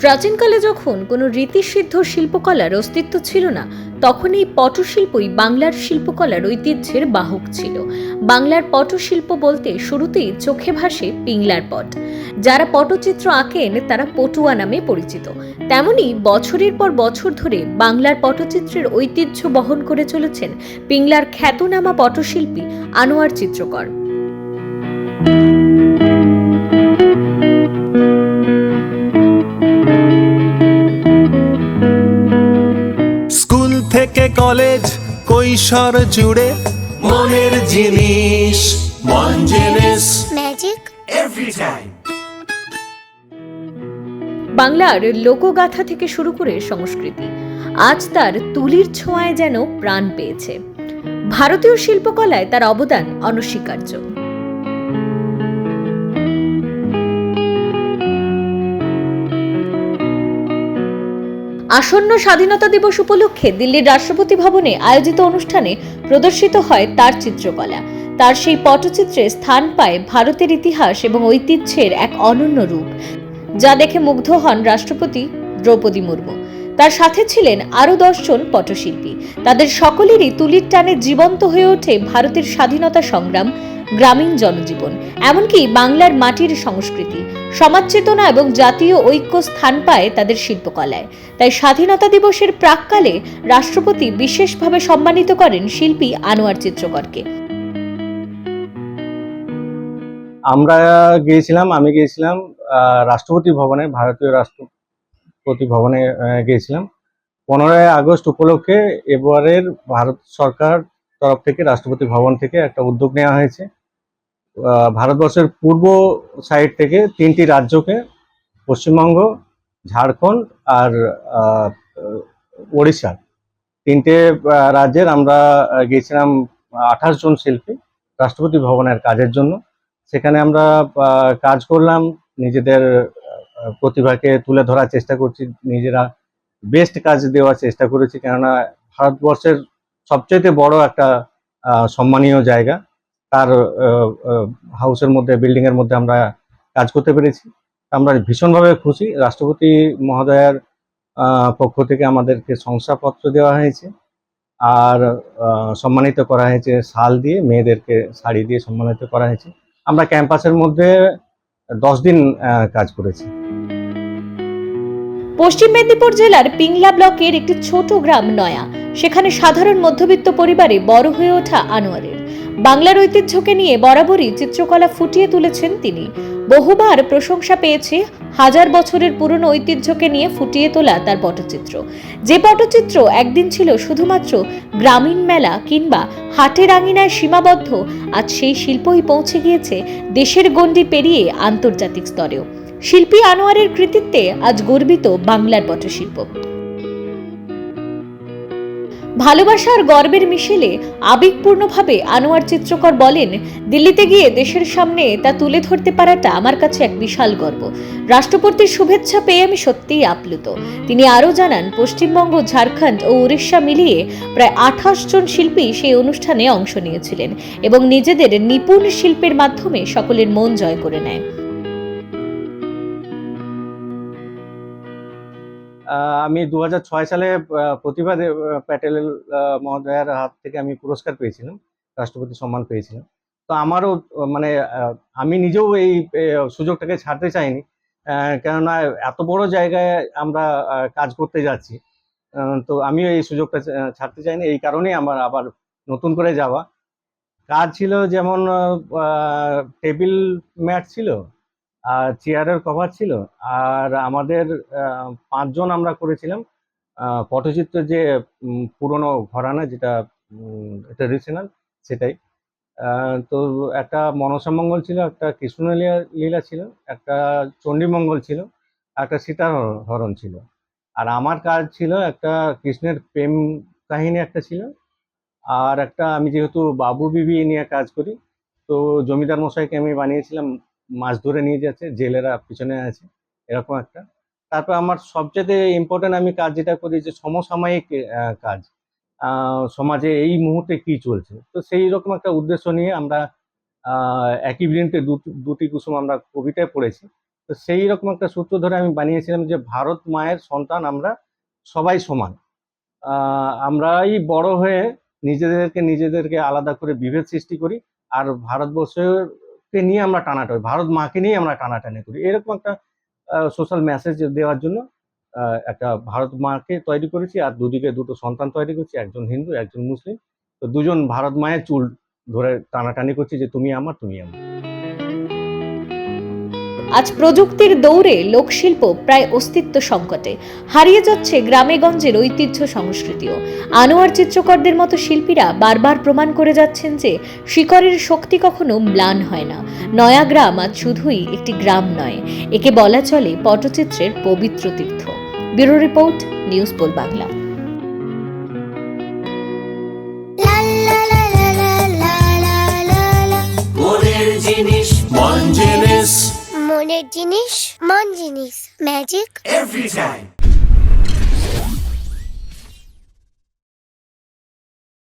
প্রাচীনকালে যখন কোনো রীতিসিদ্ধ শিল্পকলার অস্তিত্ব ছিল না তখন এই পটশিল্পই বাংলার শিল্পকলার ঐতিহ্যের বাহক ছিল। বাংলার পটশিল্প বলতে শুরুতেই চোখে ভাসে পিংলার পট। যারা পটচিত্র আঁকেন, তারা পটুয়া নামে পরিচিত। তেমনি বছরের পর বছর ধরে বাংলার পটচিত্রের ঐতিহ্য বহন করে চলেছেন পিংলার খ্যাতনামা পটশিল্পী আনোয়ার চিত্রকর। থেকে কলেজ? কৈশোর জুড়ে মনের জিনিস মন জিনিস। ম্যাজিক এভরি টাইম বাংলার লোকগাথা থেকে শুরু করে সংস্কৃতি আজ তার তুলির ছোঁয়ায় যেন প্রাণ পেয়েছে। ভারতীয় শিল্পকলায় তার অবদান অনস্বীকার্য। আসন্ন স্বাধীনতা দিবস উপলক্ষে দিল্লির রাষ্ট্রপতি ভবনে আয়োজিত অনুষ্ঠানে প্রদর্শিত হয় তার চিত্রকলা। তার সেই পটচিত্রে স্থান পায় ভারতের ইতিহাস এবং ঐতিহ্যের এক অনন্য রূপ, যা দেখে মুগ্ধ হন রাষ্ট্রপতি দ্রৌপদী মুর্মু। তার সাথে ছিলেন আরও দশজন পটশিল্পী। তাদের সকলেরই তুলির টানে জীবন্ত হয়ে ওঠে ভারতের স্বাধীনতা সংগ্রাম, গ্রামীণ জনজীবন, এমনকি বাংলার মাটির সংস্কৃতি। সমাজ চেতনা এবং জাতীয় ঐক্য স্থান পায় তাদের শিল্পকলায়। তাই স্বাধীনতা দিবসের প্রাককালে রাষ্ট্রপতি বিশেষভাবে সম্মানিত করেন শিল্পী আনোয়ার চিত্রকরকে। আমরা গিয়েছিলাম, আমি গিয়েছিলাম রাষ্ট্রপতি ভবনে, ভারতীয় রাষ্ট্রপতি ভবনে গিয়েছিলাম। পনেরোই আগস্ট উপলক্ষে এবারের ভারত সরকার তরফ থেকে, রাষ্ট্রপতি ভবন থেকে একটা উদ্যোগ নেওয়া হয়েছে। ভারতবর্ষের পূর্ব সাইড থেকে তিনটি রাজ্যকে, পশ্চিমবঙ্গ, ঝাড়খণ্ড আর ওড়িশা। তিনটে রাজ্যের আমরা গিয়েছিলাম আঠাশ জন শিল্পী রাষ্ট্রপতি ভবনের কাজের জন্য। সেখানে আমরা কাজ করলাম, নিজেদের প্রতিভাকে তুলে ধরার চেষ্টা করছি, নিজেরা বেস্ট কাজ দেওয়ার চেষ্টা করেছি। কেননা ভারতবর্ষের সবচেয়ে বড় একটা সম্মানীয় জায়গা। তার হাউসের মধ্যে বিল্ডিং এর মধ্যে আমরা কাজ করতে পেরেছি। আমরা ভীষণভাবে খুশি। রাষ্ট্রপতি মহোদয়ার পক্ষ থেকে আমাদেরকে শংসাপত্র দেওয়া হয়েছে। আর সম্মানিত করা হয়েছে শাল দিয়ে, মেয়েদেরকে শাড়ি দিয়ে সম্মানিত করা হয়েছে। আমরা ক্যাম্পাসের মধ্যে দশ দিন কাজ করেছি। পশ্চিম মেদিনীপুর জেলার পিংলা ব্লকের একটি ছোট গ্রাম নয়া। সেখানে সাধারণ মধ্যবিত্ত পরিবারে বড় হয়ে ওঠা আনোয়ারের। বাংলার ঐতিহ্যকে নিয়ে বরাবরই চিত্রকলা ফুটিয়ে তুলেছেন তিনি। বহুবার প্রশংসা পেয়েছে হাজার বছরের পুরনো ঐতিহ্যকে নিয়ে ফুটিয়ে তোলা তার পটচিত্র। যে পটচিত্র একদিন ছিল শুধুমাত্র গ্রামীণ মেলা কিংবা হাটের আঙিনায় সীমাবদ্ধ, আজ সেই শিল্পই পৌঁছে গিয়েছে দেশের গণ্ডি পেরিয়ে আন্তর্জাতিক স্তরেও। শিল্পী আনোয়ারের কৃতিত্বে আজ গর্বিত বাংলার পটশিল্প। ভালোবাসার গর্বের মিশেলে আবেগপূর্ণভাবে আনোয়ার চিত্রকর বলেন, দিল্লিতে গিয়ে দেশের সামনে তা তুলে ধরতে পারাটা আমার কাছে এক বিশাল গর্ব। রাষ্ট্রপতির শুভেচ্ছা পেয়ে আমি সত্যিই আপ্লুত। তিনি আরও জানান, পশ্চিমবঙ্গ, ঝাড়খণ্ড ও উড়িষ্যা মিলিয়ে প্রায় আঠাশ জন শিল্পী সেই অনুষ্ঠানে অংশ নিয়েছিলেন এবং নিজেদের নিপুণ শিল্পের মাধ্যমে সকলের মন জয় করে নেয়। আমি দু সালে প্রতিভা প্যাটেল মহোদয়ার হাত থেকে আমি পুরস্কার পেয়েছিলাম রাষ্ট্রপতি সম্মান পেয়েছিলাম। তো আমারও মানে আমি নিজেও এই সুযোগটাকে ছাড়তে চাইনি কেননা এত বড় জায়গায় আমরা কাজ করতে যাচ্ছি তো আমিও এই সুযোগটা ছাড়তে চাইনি, এই কারণেই আমার আবার নতুন করে যাওয়া। কাজ ছিল যেমন টেবিল ম্যাট ছিল চেয়ারের কভার ছিল। আর আমাদের পাঁচজন আমরা করেছিলাম। পটচিত্র যে পুরনো ঘরানা যেটা ট্রেডিশনাল সেটাই। তো একটা মনসামঙ্গল ছিল, একটা কৃষ্ণলীলা লীলা ছিল, একটা চণ্ডীমঙ্গল ছিল, একটা সীতার হরণ ছিল। আর আমার কাজ ছিল একটা কৃষ্ণের প্রেম কাহিনী একটা ছিল। আর একটা আমি যেহেতু বাবু বিবি নিয়ে কাজ করি, তো জমিদার মশাইকে আমি বানিয়েছিলাম মাছ ধরে নিয়ে যাচ্ছে, জেলেরা পিছনে আছে, এরকম একটা। তারপর আমার সবচেয়ে ইম্পর্টেন্ট আমি কাজ যেটা করি যে সমসাময়িক কাজ। সমাজে এই মুহূর্তে কি চলছে? তো সেই রকম একটা উদ্দেশ্য নিয়ে আমরা একই বৃন্তে দুটি কুসুম আমরা কবিতায় পড়েছি। তো সেই রকম একটা সূত্র ধরে আমি বানিয়েছিলাম যে ভারত মায়ের সন্তান আমরা সবাই সমান। আমরাই বড় হয়ে নিজেদেরকে নিজেদেরকে আলাদা করে বিভেদ সৃষ্টি করি। আর ভারতবর্ষকে নিয়ে আমরা টানাটানি ভারত মাকে নিয়ে আমরা টানাটানি করি। এরকম একটা সোশ্যাল মেসেজ দেওয়ার জন্য একটা ভারত মাকে তৈরি করেছি আর দুদিকে দুটো সন্তান তৈরি করছি, একজন হিন্দু, একজন মুসলিম। তো দুজন ভারত মায়ের চুল ধরে টানাটানি করছি যে তুমি আমার তুমি আমার। আজ প্রযুক্তির দৌড়ে লোকশিল্প প্রায় অস্তিত্ব সংকটে। হারিয়ে যাচ্ছে গ্রামেগঞ্জের ঐতিহ্য সংস্কৃতিও। আনোয়ার চিত্রকরদের মতো শিল্পীরা বারবার প্রমাণ করে যাচ্ছেন যে শিকরের শক্তি কখনো ম্লান হয় না। নয়া গ্রাম আজ শুধুই একটি গ্রাম নয়, একে বলা চলে পটচিত্রের পবিত্র তীর্থ। Bureau report, news pole Bangla. জিনিস। মনের জিনিস মন জিনিস ম্যাজিক এভরি টাইম